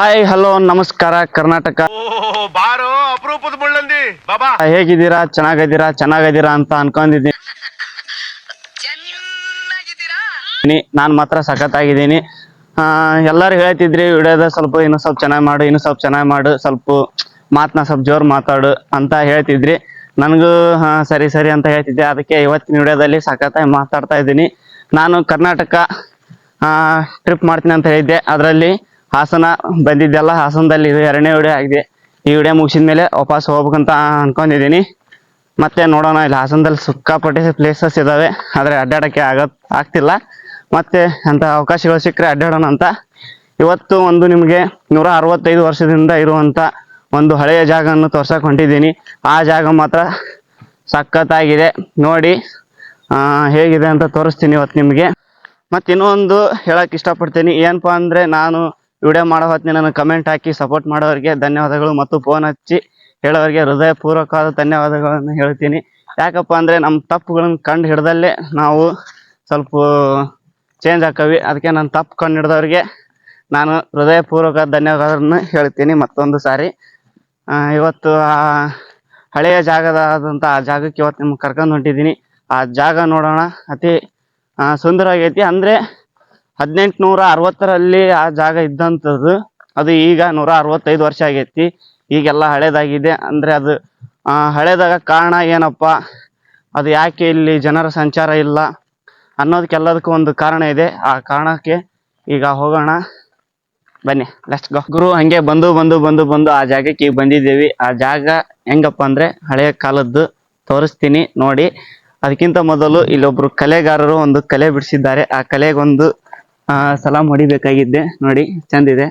Hi hello ನಮಸ್ಕಾರ ಕರ್ನಾಟಕ. ಓ ಬಾರೋ ಅಪರೂಪದ ಮುಳ್ಳಂದಿ. ಬಾಬಾ. ಹೇಗಿದ್ದೀರಾ? ಚೆನ್ನಾಗಿದ್ದೀರಾ? ಚೆನ್ನಾಗಿದ್ದೀರಾ ಅಂತ ಅನ್ಕೊಂಡಿದ್ದೀನಿ. ನಾನು ಮಾತ್ರ ಸಖತ್ತಾಗಿದ್ದೀನಿ. ಆ, ಎಲ್ಲರೂ ಹೇಳ್ತಿದ್ರಿ ವಿಡಿಯೋದ ಸ್ವಲ್ಪ ಇನ್ನು ಸ್ವಲ್ಪ ಚೆನ್ನಾಗಿ ಮಾಡು ಇನ್ನು ಸ್ವಲ್ಪ ಚೆನ್ನಾಗಿ ಮಾಡು ಸ್ವಲ್ಪ ಮಾತನ್ನ ಸ್ವಲ್ಪ ಜೋರು ಮಾತಾಡು ಅಂತ ಹೇಳ್ತಿದ್ರಿ. ನನಗೂ ಹಾ ಸರಿ ಸರಿ ಅಂತ ಹೇಳ್ತಿದ್ದೆ. ಅದಕ್ಕೆ ಇವತ್ತಿನ ವಿಡಿಯೋದಲ್ಲಿ ಸಖತ್ತಾಗಿ ಮಾತಾಡ್ತಾ ಇದ್ದೀನಿ. ನಾನು ಕರ್ನಾಟಕ ಟ್ರಿಪ್ ಮಾಡ್ತೀನಿ ಅಂತ ಹೇಳಿದ್ದೆ. ಅದರಲ್ಲಿ ಹಾಸನ ಬಂದಿದ್ದೆಲ್ಲ ಹಾಸನದಲ್ಲಿ ಇದು ಎರಡನೇ ವಿಡಿಯೋ ಆಗಿದೆ. ಈ ವಿಡಿಯೋ ಮುಗಿಸಿದ ಮೇಲೆ ವಾಪಸ್ ಹೋಗ್ಬೇಕಂತ ಅನ್ಕೊಂಡಿದ್ದೀನಿ. ಮತ್ತೆ ನೋಡೋಣ, ಇಲ್ಲಿ ಹಾಸನದಲ್ಲಿ ಸಿಕ್ಕಾಪಟ್ಟೆ ಪ್ಲೇಸಸ್ ಇದಾವೆ. ಆದರೆ ಅಡ್ಡಾಡೋಕ್ಕೆ ಆಗ ಆಗ್ತಿಲ್ಲ. ಮತ್ತೆ ಅಂತ ಅವಕಾಶಗಳು ಸಿಕ್ಕರೆ ಅಡ್ಡಾಡೋಣ ಅಂತ. ಇವತ್ತು ಒಂದು ನಿಮಗೆ ನೂರ ಅರವತ್ತೈದು ವರ್ಷದಿಂದ ಇರುವಂತ ಒಂದು ಹಳೆಯ ಜಾಗವನ್ನು ತೋರ್ಸಕ್ ಹೊಂಟಿದ್ದೀನಿ ಆ ಜಾಗ ಮಾತ್ರ ಸಖತ್ತಾಗಿದೆ. ನೋಡಿ ಹೇಗಿದೆ ಅಂತ ತೋರಿಸ್ತೀನಿ ಇವತ್ತು ನಿಮಗೆ. ಮತ್ತೆ ಇನ್ನೊಂದು ಹೇಳಕ್ ಇಷ್ಟಪಡ್ತೀನಿ. ಏನಪ್ಪಾ ಅಂದ್ರೆ ನಾನು ವಿಡಿಯೋ ಮಾಡೋ ಹೊತ್ತಿನ ನನಗೆ ಕಮೆಂಟ್ ಹಾಕಿ ಸಪೋರ್ಟ್ ಮಾಡೋರಿಗೆ ಧನ್ಯವಾದಗಳು ಮತ್ತು ಫೋನ್ ಹಚ್ಚಿ ಹೇಳೋರಿಗೆ ಹೃದಯಪೂರ್ವಕವಾದ ಧನ್ಯವಾದಗಳನ್ನು ಹೇಳ್ತೀನಿ. ಯಾಕಪ್ಪ ಅಂದರೆ ನಮ್ಮ ತಪ್ಪುಗಳನ್ನು ಕಂಡು ಹಿಡ್ದಲ್ಲೇ ನಾವು ಸ್ವಲ್ಪ ಚೇಂಜ್ ಹಾಕವಿ. ಅದಕ್ಕೆ ನಾನು ತಪ್ಪು ಕಂಡು ಹಿಡ್ದವ್ರಿಗೆ ನಾನು ಹೃದಯಪೂರ್ವಕ ಧನ್ಯವಾದಗಳನ್ನು ಹೇಳ್ತೀನಿ ಮತ್ತೊಂದು ಸಾರಿ. ಇವತ್ತು ಆ ಹಳೆಯ ಜಾಗದಾದಂಥ ಆ ಜಾಗಕ್ಕೆ ಇವತ್ತು ನಿಮ್ಗೆ ಕರ್ಕೊಂಡು ಹೊಂಟಿದ್ದೀನಿ. ಆ ಜಾಗ ನೋಡೋಣ. ಅತಿ ಸುಂದರವಾಗೈತಿ. ಅಂದರೆ ಹದಿನೆಂಟುನೂರ ಅರವತ್ತರಲ್ಲಿ ಆ ಜಾಗ ಇದ್ದಂಥದ್ದು. ಅದು ಈಗ ನೂರ ಅರವತ್ತೈದು ವರ್ಷ ಆಗೈತಿ. ಈಗೆಲ್ಲ ಹಳೇದಾಗಿದೆ. ಅಂದರೆ ಅದು ಹಳೇದಾಗ ಕಾರಣ ಏನಪ್ಪ? ಅದು ಯಾಕೆ ಇಲ್ಲಿ ಜನರ ಸಂಚಾರ ಇಲ್ಲ? ಅನ್ನೋದಕ್ಕೆಲ್ಲದಕ್ಕೂ ಒಂದು ಕಾರಣ ಇದೆ. ಆ ಕಾರಣಕ್ಕೆ ಈಗ ಹೋಗೋಣ. ಬನ್ನಿ ಲೆಸ್ಟ್ ಗೋ ಗುರು, ಹಂಗೆ ಬಂದು ಬಂದು ಬಂದು ಬಂದು ಆ ಜಾಗಕ್ಕೆ ಈಗ ಬಂದಿದ್ದೀವಿ. ಆ ಜಾಗ ಹೆಂಗಪ್ಪ ಅಂದರೆ ಹಳೆಯ ಕಾಲದ್ದು. ತೋರಿಸ್ತೀನಿ ನೋಡಿ. ಅದಕ್ಕಿಂತ ಮೊದಲು ಇಲ್ಲೊಬ್ರು ಕಲೆಗಾರರು ಒಂದು ಕಲೆ ಬಿಡಿಸಿದ್ದಾರೆ. ಆ ಕಲೆಗೊಂದು ಆ, ಸಲಾಂ ಹೊಡಿಬೇಕಾಗಿದ್ದೆ. ನೋಡಿ ಚಂದಿದೆ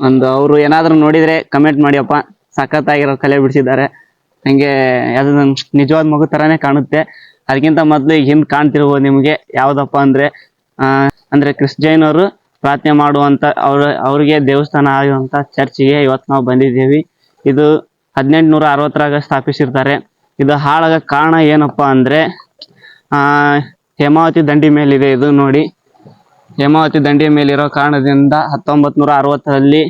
ಒಂದು ಅವರು ಏನಾದರೂ ನೋಡಿದ್ರೆ ಕಮೆಂಟ್ ಮಾಡಿಯಪ್ಪ. ಸಖತ್ತಾಗಿರೋ ಕಲೆ ಬಿಡಿಸಿದ್ದಾರೆ. ಹಂಗೆ ಯಾವ್ದು ನಿಜವಾದ ಮಗು ತರಾನೇ ಕಾಣುತ್ತೆ. ಅದಕ್ಕಿಂತ ಮೊದಲು ಈಗ ಹಿಂದೆ ಕಾಣ್ತಿರ್ಬೋದು ನಿಮಗೆ. ಯಾವುದಪ್ಪ ಅಂದ್ರೆ ಅಂದ್ರೆ ಕ್ರಿಸ್ ಜೈನ್ ಅವರು ಪ್ರಾರ್ಥನೆ ಮಾಡುವಂತ ಅವ್ರ ಅವ್ರಿಗೆ ದೇವಸ್ಥಾನ ಆಗುವಂತ ಚರ್ಚಿಗೆ ಇವತ್ತು ನಾವು ಬಂದಿದ್ದೀವಿ. ಇದು ಹದಿನೆಂಟುನೂರ ಅರವತ್ತರಾಗ ಸ್ಥಾಪಿಸಿರ್ತಾರೆ. ಇದು ಹಾಳಾಗ ಕಾರಣ ಏನಪ್ಪಾ ಅಂದ್ರೆ ಹೇಮಾವತಿ ದಂಡಿ ಮೇಲಿದೆ ಇದು ನೋಡಿ. ಹೇಮಾವತಿ ದಂಡೆಯ ಮೇಲಿರೋ ಕಾರಣದಿಂದ ಹತ್ತೊಂಬತ್ ನೂರ ಅರವತ್ತರಲ್ಲಿ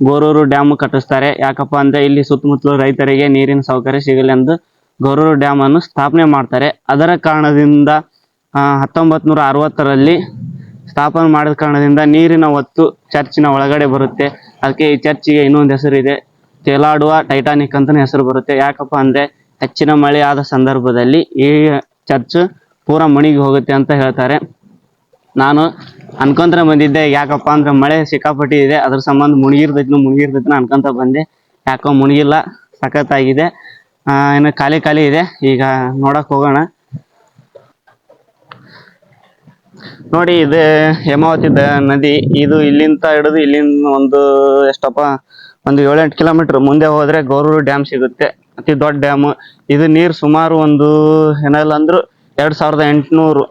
ಗೋರೂರು ಡ್ಯಾಮ್ ಕಟ್ಟಿಸ್ತಾರೆ. ಯಾಕಪ್ಪ ಅಂದ್ರೆ ಇಲ್ಲಿ ಸುತ್ತಮುತ್ತಲು ರೈತರಿಗೆ ನೀರಿನ ಸೌಕರ್ಯ ಸಿಗಲಿ ಎಂದು ಗೋರೂರು ಡ್ಯಾಮ್ ಅನ್ನು ಸ್ಥಾಪನೆ ಮಾಡ್ತಾರೆ. ಅದರ ಕಾರಣದಿಂದ ಹತ್ತೊಂಬತ್ ನೂರ ಅರವತ್ತರಲ್ಲಿ ಸ್ಥಾಪನೆ ಮಾಡಿದ ಕಾರಣದಿಂದ ನೀರಿನ ಒತ್ತು ಚರ್ಚಿನ ಒಳಗಡೆ ಬರುತ್ತೆ. ಅದಕ್ಕೆ ಈ ಚರ್ಚಿಗೆ ಇನ್ನೊಂದು ಹೆಸರಿದೆ. ತೇಲಾಡುವ ಟೈಟಾನಿಕ್ ಅಂತಲೇ ಹೆಸರು ಬರುತ್ತೆ. ಯಾಕಪ್ಪ ಅಂದ್ರೆ ಹೆಚ್ಚಿನ ಮಳೆ ಆದ ಸಂದರ್ಭದಲ್ಲಿ ಈ ಚರ್ಚ್ ಪೂರ ಮಣಿಗೆ ಹೋಗುತ್ತೆ ಅಂತ ಹೇಳ್ತಾರೆ. ನಾನು ಅನ್ಕೊಂತ ಬಂದಿದ್ದೆ ಯಾಕಪ್ಪ ಅಂದ್ರೆ ಮಳೆ ಸಿಕ್ಕಾಪಟ್ಟಿ ಇದೆ ಅದ್ರ ಸಂಬಂಧ ಮುಳುಗಿರ್ತೈತಿ ಮುಳುಗಿರ್ತೈತಿ ಅನ್ಕೊಂತ ಬಂದೆ. ಯಾಕೋ ಮುಳುಗಿಲ್ಲ ಸಖತ್ತಾಗಿದೆ. ಆ, ಇನ್ನು ಖಾಲಿ ಖಾಲಿ ಇದೆ ಈಗ ನೋಡಕ್ ಹೋಗೋಣ. ನೋಡಿ ಇದು ಹೇಮಾವತಿ ದ- ನದಿ ಇದು ಇಲ್ಲಿಂದ ಹಿಡಿದು ಇಲ್ಲಿಂದ ಒಂದು ಎಷ್ಟಪ್ಪ ಒಂದು ಏಳೆಂಟು ಕಿಲೋಮೀಟರ್ ಮುಂದೆ ಹೋದ್ರೆ ಗೌರೂರು ಡ್ಯಾಮ್ ಸಿಗುತ್ತೆ. ಅತಿ ದೊಡ್ಡ ಡ್ಯಾಮ್ ಇದು ನೀರು ಸುಮಾರು ಒಂದು ಏನಲ್ಲ ಅಂದ್ರು ಎರಡ್ ಸಾವಿರದ ಎಂಟುನೂರು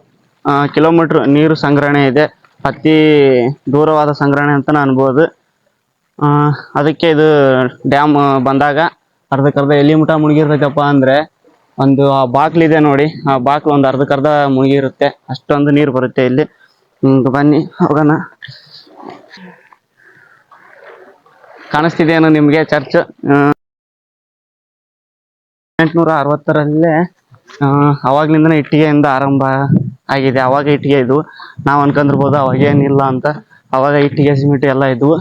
ಕಿಲೋಮೀಟರ್ ನೀರು ಸಂಗ್ರಹಣೆ ಇದೆ. ಅತಿ ದೂರವಾದ ಸಂಗ್ರಹಣೆ ಅಂತ ಅನ್ಬೋದು. ಆ, ಅದಕ್ಕೆ ಇದು ಡ್ಯಾಮ್ ಬಂದಾಗ ಅರ್ಧಕ್ಕರ್ಧ ಎಲ್ಲಿ ಮುಟ ಮುಳುಗಿರ್ತೈತಪ್ಪ ಅಂದ್ರೆ ಒಂದು ಆ ಬಾಕ್ಲಿದೆ ನೋಡಿ. ಆ ಬಾಕ್ಲು ಒಂದು ಅರ್ಧಕ್ಕರ್ಧ ಮುಳುಗಿರುತ್ತೆ ಅಷ್ಟೊಂದು ನೀರು ಬರುತ್ತೆ ಇಲ್ಲಿ. ಬನ್ನಿ ಹೋಗೋಣ. ಕಾಣಿಸ್ತಿದೆಯೇನೋ ನಿಮಗೆ ಚರ್ಚ್? ಎಂಟುನೂರ ಅರವತ್ತರಲ್ಲೇ ಅವಾಗ್ಲಿಂದನೇ ಇಟ್ಟಿಗೆಯಿಂದ ಆರಂಭ ಆಗಿದೆ. ಅವಾಗ ಇಟ್ಟಿಗೆ ಇದು. ನಾವು ಅನ್ಕೊಂಡಿರ್ಬೋದು ಅವಾಗ ಏನಿಲ್ಲ ಅಂತ. ಅವಾಗ ಇಟ್ಟಿಗೆ, ಸಿಮೆಂಟ್ ಎಲ್ಲ ಇದ್ವು.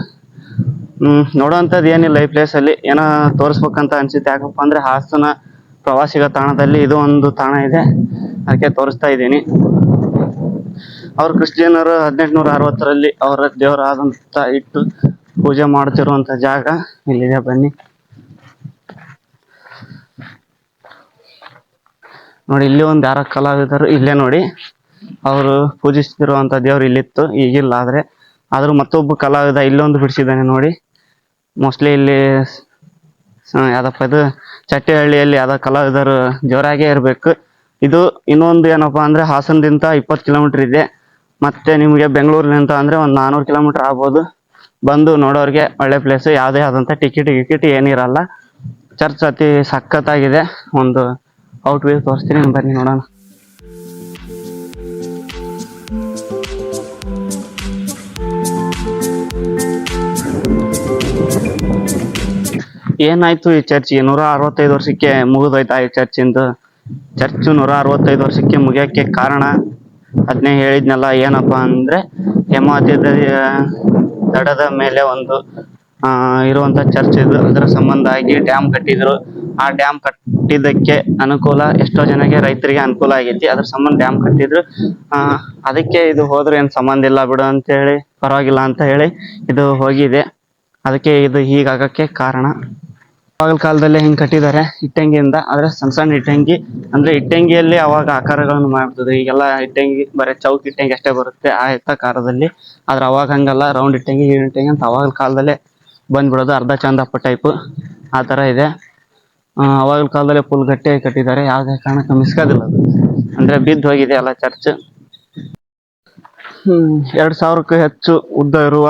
ನೋಡೋವಂಥದ್ದು ಏನಿಲ್ಲ ಈ ಪ್ಲೇಸಲ್ಲಿ ಏನೋ ತೋರಿಸ್ಬೇಕಂತ ಅನಿಸುತ್ತೆ. ಯಾಕಪ್ಪ ಅಂದ್ರೆ ಹಾಸನ ಪ್ರವಾಸಿಗ ತಾಣದಲ್ಲಿ ಇದು ಒಂದು ತಾಣ ಇದೆ. ಅದಕ್ಕೆ ತೋರಿಸ್ತಾ ಇದ್ದೀನಿ. ಅವ್ರು ಕ್ರಿಶ್ಚಿಯನ್ನರು ಹದಿನೆಂಟುನೂರ ಅರವತ್ತರಲ್ಲಿ ಅವರ ದೇವರಾದಂಥ ಇಟ್ಟು ಪೂಜೆ ಮಾಡ್ತಿರುವಂಥ ಜಾಗ ಇಲ್ಲಿದೆ. ಬನ್ನಿ. ನೋಡಿ, ಇಲ್ಲಿ ಒಂದು ಯಾರ ಕಲಾವಿದರು ಇಲ್ಲೇ ನೋಡಿ, ಅವರು ಪೂಜಿಸ್ತಿರುವಂತ ದೇವ್ರು ಇಲ್ಲಿತ್ತು, ಈಗಿಲ್ಲ ಆದ್ರೆ. ಆದ್ರೂ ಮತ್ತೊಬ್ಬ ಕಲಾವಿದ ಇಲ್ಲೊಂದು ಬಿಡಿಸಿದ್ದಾನೆ ನೋಡಿ. ಮೋಸ್ಟ್ಲಿ ಇಲ್ಲಿ ಯಾವ್ದಪ್ಪ ಇದು, ಚಟ್ಟಿಹಳ್ಳಿಯಲ್ಲಿ ಯಾವ್ದೋ ಕಲಾವಿದರು ಜೋರಾಗೇ ಇರಬೇಕು. ಇದು ಇನ್ನೊಂದು ಏನಪ್ಪಾ ಅಂದ್ರೆ ಹಾಸನದಿಂದ ಇಪ್ಪತ್ತು ಕಿಲೋಮೀಟರ್ ಇದೆ. ಮತ್ತೆ ನಿಮಗೆ ಬೆಂಗಳೂರಿನಿಂದ ಅಂದ್ರೆ ಒಂದು ನಾನೂರು ಕಿಲೋಮೀಟರ್ ಆಗ್ಬೋದು. ಬಂದು ನೋಡೋರಿಗೆ ಒಳ್ಳೆ ಪ್ಲೇಸ್ ಯಾವುದೇ ಆದಂಥ ಟಿಕೆಟ್ ಗಿಕೆಟ್ ಏನಿರಲ್ಲ. ಚರ್ಚ್ ಅತಿ ಸಖತ್ತಾಗಿದೆ, ಒಂದು ಔಟ್ ವೇಸ್ ತೋರಿಸ್ತೀನಿ, ಬನ್ನಿ ನೋಡೋಣ. ಏನಾಯ್ತು ಈ ಚರ್ಚ್? ನೂರ ಅರವತ್ತೈದು ವರ್ಷಕ್ಕೆ ಮುಗಿದೋಯ್ತಾ ಈ ಚರ್ಚ್ ಇಂದು? ಚರ್ಚ್ ನೂರ ಅರವತ್ತೈದು ವರ್ಷಕ್ಕೆ ಮುಗಿಯೋಕ್ಕೆ ಕಾರಣ? ಅದನ್ನೇ ಹೇಳಿದ್ನಲ್ಲ, ಏನಪ್ಪಾ ಅಂದ್ರೆ ಹೇಮಾವತಿ ದಡದ ಮೇಲೆ ಒಂದು, ಆ, ಇರುವಂತ ಚರ್ಚ್ ಇದು. ಅದರ ಸಂಬಂಧ ಆಗಿ ಡ್ಯಾಮ್ ಕಟ್ಟಿದ್ರು. ಆ ಡ್ಯಾಮ್ ಕಟ್ ಕಟ್ಟಿದ್ದಕ್ಕೆ ಅನುಕೂಲ, ಎಷ್ಟೋ ಜನಕ್ಕೆ ರೈತರಿಗೆ ಅನುಕೂಲ ಆಗೈತಿ. ಅದ್ರ ಸಂಬಂಧ ಡ್ಯಾಮ್ ಕಟ್ಟಿದ್ರು. ಅದಕ್ಕೆ ಇದು ಹೋದ್ರೆ ಏನ್ ಸಂಬಂಧ ಇಲ್ಲ ಬಿಡು ಅಂತ ಹೇಳಿ, ಪರವಾಗಿಲ್ಲ ಅಂತ ಹೇಳಿ ಇದು ಹೋಗಿದೆ. ಅದಕ್ಕೆ ಇದು ಹೀಗಾಗಕ್ಕೆ ಕಾರಣ. ಅವಾಗಿನ ಕಾಲದಲ್ಲಿ ಹಿಂಗ್ ಕಟ್ಟಿದ್ದಾರೆ ಇಟ್ಟಂಗಿಯಿಂದ ಆದ್ರೆ ಸಣ್ಣ ಸಣ್ಣ ಇಟ್ಟಂಗಿ ಅಂದ್ರೆ ಇಟ್ಟಂಗಿಯಲ್ಲಿ ಅವಾಗ ಆಕಾರಗಳನ್ನು ಮಾಡ್ತದೆ ಈಗೆಲ್ಲ ಇಟ್ಟಂಗಿ ಬರೀ ಚೌಕ್ ಇಟ್ಟಂಗಿ ಅಷ್ಟೇ ಬರುತ್ತೆ ಆ ಎತ್ತಾಕಾರದಲ್ಲಿ ಆದ್ರೆ ಅವಾಗ ಹಂಗಲ್ಲ, ರೌಂಡ್ ಇಟ್ಟಂಗಿ ಇಟ್ಟಂಗಿ ಅಂತ ಅವಾಗಲ ಕಾಲದಲ್ಲೇ ಬಂದ್ಬಿಡೋದು ಅರ್ಧ ಚಂದಪ್ಪ ಟೈಪ್ ಆ ತರ ಇದೆ. ಅವಾಗಿನ ಕಾಲದಲ್ಲಿ ಫುಲ್ ಗಟ್ಟಿಯಾಗಿ ಕಟ್ಟಿದ್ದಾರೆ. ಯಾವುದೇ ಕಾರಣಕ್ಕೂ ಮಿಸ್ಕೋದಿಲ್ಲ ಅದು. ಅಂದ್ರೆ ಬಿದ್ದು ಹೋಗಿದೆ ಎಲ್ಲ ಚರ್ಚ್ ಹ್ಮ್. ಎರಡ್ ಸಾವಿರಕ್ಕೂ ಹೆಚ್ಚು ಉದ್ದ ಇರುವ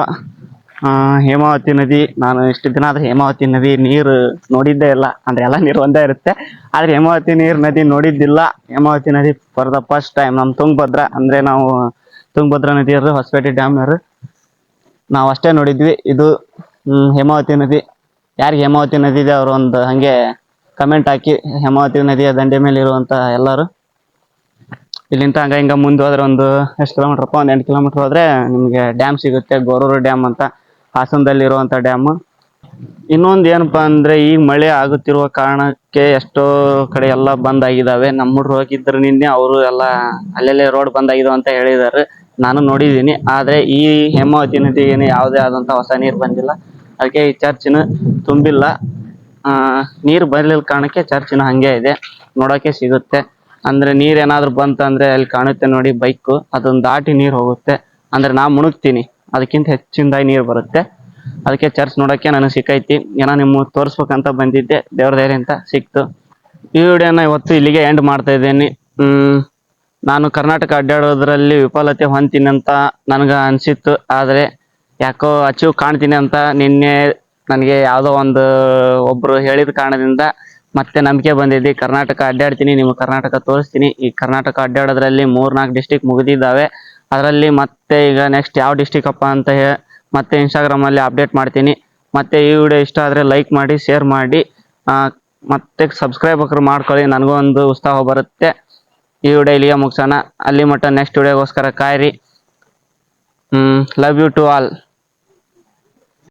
ಹೇಮಾವತಿ ನದಿ. ನಾನು ಇಷ್ಟು ದಿನ ಆದ್ರೆ ಹೇಮಾವತಿ ನದಿ ನೀರು ನೋಡಿದ್ದೇ ಇಲ್ಲ. ಅಂದ್ರೆ ಎಲ್ಲ ನೀರು ಒಂದೇ ಇರುತ್ತೆ. ಆದ್ರೆ ಹೇಮಾವತಿ ನೀರ್ ನದಿ ನೋಡಿದ್ದಿಲ್ಲ. ಹೇಮಾವತಿ ನದಿ ಫಾರ್ ದ ಫಸ್ಟ್ ಟೈಮ್ ನಮ್ ತುಂಗಭದ್ರಾ ಅಂದ್ರೆ ನಾವು ತುಂಗಭದ್ರಾ ನದಿಯರು ಹೊಸಪೇಟೆ ಡ್ಯಾಮ್ ಡ್ಯಾಮ್ನವರು ನಾವು ಅಷ್ಟೇ ನೋಡಿದ್ವಿ. ಇದು ಹ್ಮ್, ಹೇಮಾವತಿ ನದಿ. ಯಾರಿಗೆ ಹೇಮಾವತಿ ನದಿ ಇದೆ ಅವರು ಒಂದು ಹಂಗೆ ಕಮೆಂಟ್ ಹಾಕಿ ಹೇಮಾವತಿ ನದಿಯ ದಂಡೆ ಮೇಲೆ ಇರುವಂತ ಎಲ್ಲರೂ. ಇಲ್ಲಿಂದ ಹಂಗ ಹಿಂಗ ಮುಂದೆ ಹೋದ್ರೆ ಒಂದು ಎಷ್ಟು ಕಿಲೋಮೀಟರ್ಪ್ಪ ಒಂದು ಎಂಟು ಕಿಲೋಮೀಟರ್ ಹೋದ್ರೆ ನಿಮಗೆ ಡ್ಯಾಮ್ ಸಿಗುತ್ತೆ, ಗೋರೂರು ಡ್ಯಾಮ್ ಅಂತ, ಹಾಸನದಲ್ಲಿ ಇರುವಂತ ಡ್ಯಾಮ್ ಇನ್ನೊಂದು ಏನಪ್ಪಾ ಅಂದ್ರೆ ಈಗ ಮಳೆ ಆಗುತ್ತಿರುವ ಕಾರಣಕ್ಕೆ ಎಷ್ಟೋ ಕಡೆ ಎಲ್ಲ ಬಂದ್ ಆಗಿದಾವೆ. ನಮ್ಮ ಹುಡ್ರು ಹೋಗಿದ್ರು ನಿನ್ನೆ, ಅವರು ಎಲ್ಲ ಅಲ್ಲೆಲ್ಲೇ ರೋಡ್ ಬಂದ್ ಆಗಿದಾವೆ ಅಂತ ಹೇಳಿದಾರೆ. ನಾನು ನೋಡಿದೀನಿ ಆದ್ರೆ ಈ ಹೇಮಾವತಿ ನದಿಗೆ ಯಾವುದೇ ಆದಂತ ಹೊಸ ನೀರು ಬಂದಿಲ್ಲ. ಅದಕ್ಕೆ ಈ ಚರ್ಚಿನ ತುಂಬಿಲ್ಲ. ಆ, ನೀರು ಬರ್ಲಿಲ್ಲ ಕಾರಣಕ್ಕೆ ಚರ್ಚಿನ ಹಂಗೆ ಇದೆ. ನೋಡಕ್ಕೆ ಸಿಗುತ್ತೆ. ಅಂದ್ರೆ ನೀರ್ ಏನಾದ್ರು ಬಂತಂದ್ರೆ ಅಲ್ಲಿ ಕಾಣುತ್ತೆ ನೋಡಿ ಬೈಕ್. ಅದನ್ನ ದಾಟಿ ನೀರ್ ಹೋಗುತ್ತೆ. ಅಂದ್ರೆ ನಾ ಮುಣುಗ್ತೀನಿ. ಅದಕ್ಕಿಂತ ಹೆಚ್ಚಿನದಾಗಿ ನೀರ್ ಬರುತ್ತೆ. ಅದಕ್ಕೆ ಚರ್ಚ್ ನೋಡಕ್ಕೆ ನನಗೆ ಸಿಕ್ಕೈತಿ. ಏನೋ ನಿಮ್ಮ ತೋರಿಸ್ಬೇಕಂತ ಬಂದಿದ್ದೆ. ದೇವ್ರ ಧೈರ್ಯ ಅಂತ ಸಿಕ್ತು. ಈ ವಿಡಿಯೋನ ಇವತ್ತು ಇಲ್ಲಿಗೆ ಎಂಡ್ ಮಾಡ್ತಾ ಇದ್ದೀನಿ. ಹ್ಮ್, ನಾನು ಕರ್ನಾಟಕ ಅಡ್ಡಾಡೋದ್ರಲ್ಲಿ ವಿಫಲತೆ ಹೊಂತೀನಿ ಅಂತ ನನಗ ಅನ್ಸಿತ್ತು. ಆದ್ರೆ ಯಾಕೋ ಅಚೀವ್ ಕಾಣ್ತೀನಿ ಅಂತ ನಿನ್ನೆ ನನಗೆ ಯಾವುದೋ ಒಂದು ಒಬ್ರು ಹೇಳಿದ ಕಾರಣದಿಂದ ಮತ್ತೆ ನಂಬಿಕೆ ಬಂದಿದ್ದೆ ಕರ್ನಾಟಕ ಅಡ್ಡಾಡ್ತೀನಿ ನಿಮ್ಗೆ ಕರ್ನಾಟಕ ತೋರಿಸ್ತೀನಿ. ಈ ಕರ್ನಾಟಕ ಅಡ್ಡಾಡೋದ್ರಲ್ಲಿ ಮೂರ್ನಾಲ್ಕು ಡಿಸ್ಟಿಕ್ ಮುಗಿದಿದ್ದಾವೆ. ಅದರಲ್ಲಿ ಮತ್ತೆ ಈಗ ನೆಕ್ಸ್ಟ್ ಯಾವ ಡಿಸ್ಟಿಕ್ ಅಪ್ಪ ಅಂತ ಮತ್ತೆ ಇನ್ಸ್ಟಾಗ್ರಾಮಲ್ಲಿ ಅಪ್ಡೇಟ್ ಮಾಡ್ತೀನಿ. ಮತ್ತೆ ಈ ವಿಡಿಯೋ ಇಷ್ಟ ಆದರೆ ಲೈಕ್ ಮಾಡಿ ಶೇರ್ ಮಾಡಿ. ಮತ್ತೆ ಸಬ್ಸ್ಕ್ರೈಬ್ ಮಾಡ್ಕೊಳ್ಳಿ. ನನಗೂ ಒಂದು ಉತ್ಸಾಹ ಬರುತ್ತೆ. ಈ ವಿಡಿಯೋ ಇಲ್ಲಿಗೆ ಮುಗಿಸೋಣ. ಅಲ್ಲಿ ಮಟ್ಟ ನೆಕ್ಸ್ಟ್ ವಿಡಿಯೋಗೋಸ್ಕರ ಕಾಯಿರಿ. Love you to all